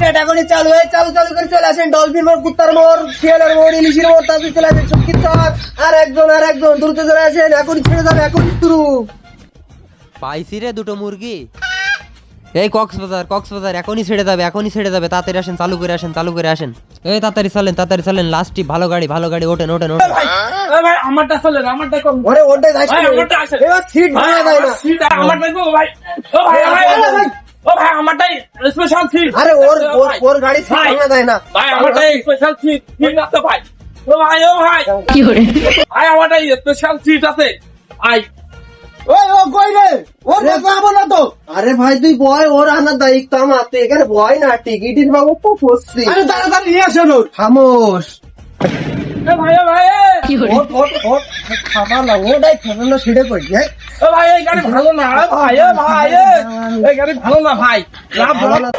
Gate এখনই চালু হয়ে চালু চালু করে চলে আসেন। ডলফিন মোড় কুত্তার মোড় শিয়ালের মোড় ইলিশের মোড় তারপরে চলে আসেন সংগীত আর একজন আর একজন দ্রুত চলে আসেন। এখনই ছেড়ে যাবে এখনই শুরু। পাইছি রে দুটো মুরগি। এই কক্সবাজার কক্সবাজার এখনই ছেড়ে যাবে এখনই ছেড়ে যাবে। তাড়াতাড়ি আসেন চালু করে আসেন চালু করে আসেন। এই তাড়াতাড়ি চলেন তাড়াতাড়ি চলেন। লাস্টটি ভালো গাড়ি ভালো গাড়ি ওঠেন ওঠেন ওঠেন। ভাই আমারটা চলেন আমারটা কম। ওরে ওটাই ভাই, আমারটা আসে। এবার সিট ভাঙা যায় না। সিট আমারটা ভাই ও ভাই আমার ও ভাই আমারটাই স্পেশাল সিট আরে ওর ওর- ওর গাড়ি ভাই। ভাঙা যায় না। ভাই আমারটাই স্পেশাল সিট সিট আছে ভাই ও ভাই ও ভাই ভাই আমারটাই স্পেশাল সিট আছে। আই ওই ও কই রে? ওর বাবা না তো। আরে ভাই তুই বয় ওর আনার দায়িত্ব আমার। তুই এখানে বয় না টিকিটের বাবু তো পড়ছি আরে তাড়াতাড়ি নিয়ে ওর খামোশ। ভাই ও ভাই। ওট ওট ও ভাই ভালো না ভাই এ ভাই ভালো না ভাই ভালো না।